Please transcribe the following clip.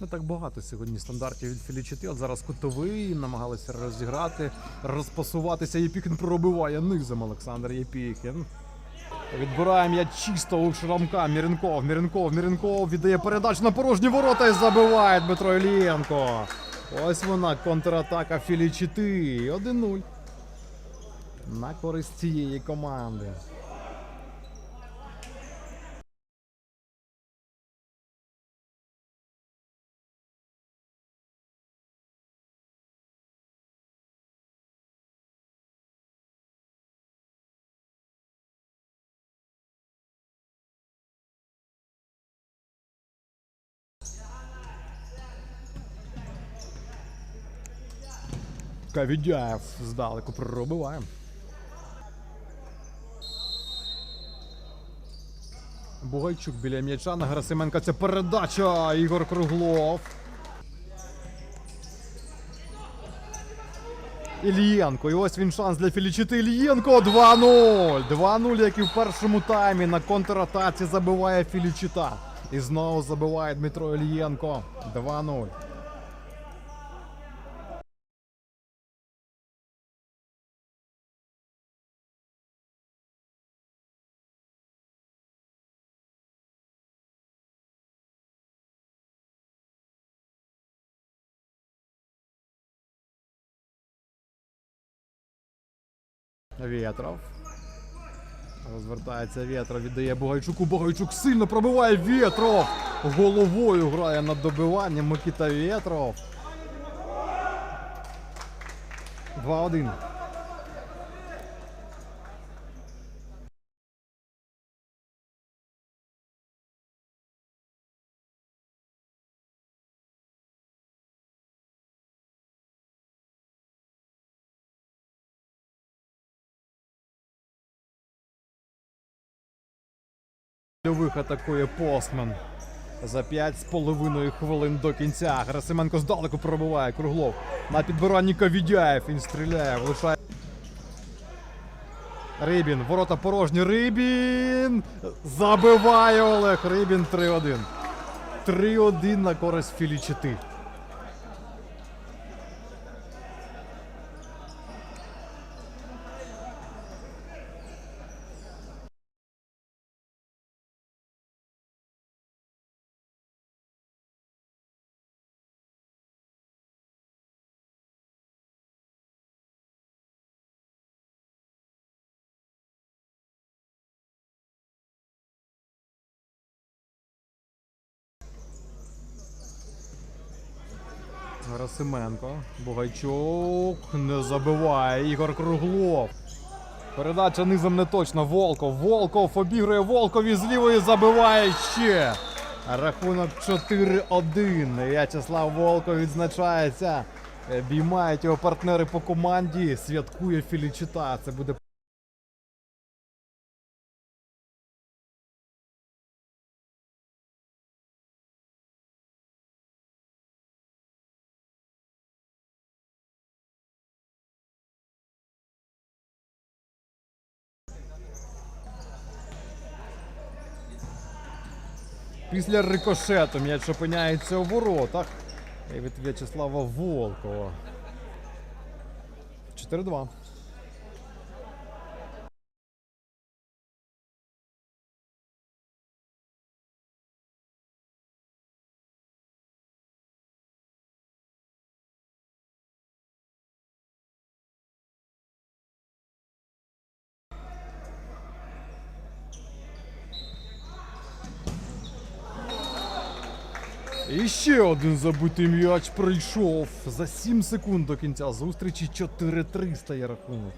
Не так багато сьогодні стандартів від Філічити. От зараз кутовий намагалися розіграти, розпасуватися. Єпіхін пробиває низом Олександр Єпіхін. Відбирає м'яч чисто у Шрамка. Міренков, Міренков, Міренков віддає передачу на порожні ворота і забиває Дмитро Ілієнко. Ось вона контратака Філічити. 1-0. На користь цієї команди. Кавідяєв здалеку пробиває. Бугайчук біля м'яча на Герасименка. Це передача. Ігор Круглов. Ільєнко. І ось він шанс для Філічити. Ільєнко 2-0. 2-0, як і в першому таймі. На контратаці забиває Філічита. І знову забиває Дмитро Ільєнко. 2-0. Вєтров. Розвертається Вєтров, віддає Бугайчуку. Бугайчук сильно пробиває Вєтров. Головою грає над добиванням Микита Вєтров. 2-1. Льових атакує Постман. За 5,5 хвилин до кінця. Герасименко здалеку пробиває Круглов. На підбиранні Кавідяєв. Він стріляє, влишає. Рибін. Ворота порожні. Рибін. Забиває Олег. Рибін 3-1. 3-1 на користь Філічити. Герасименко. Бугайчук не забиває. Ігор Круглов. Передача низом не точно. Волков. Волков обігрує Волкові з лівої забиває ще. Рахунок 4-1. В'ячеслав Волков відзначається. Е, Біймають його партнери по команді. Святкує Філічита. Це буде Після рикошету м'яч опиняється у воротах. І від В'ячеслава Волкова. 4-2. І ще один забитий м'яч прийшов за 7 секунд до кінця зустрічі. 4-3 стає рахунок.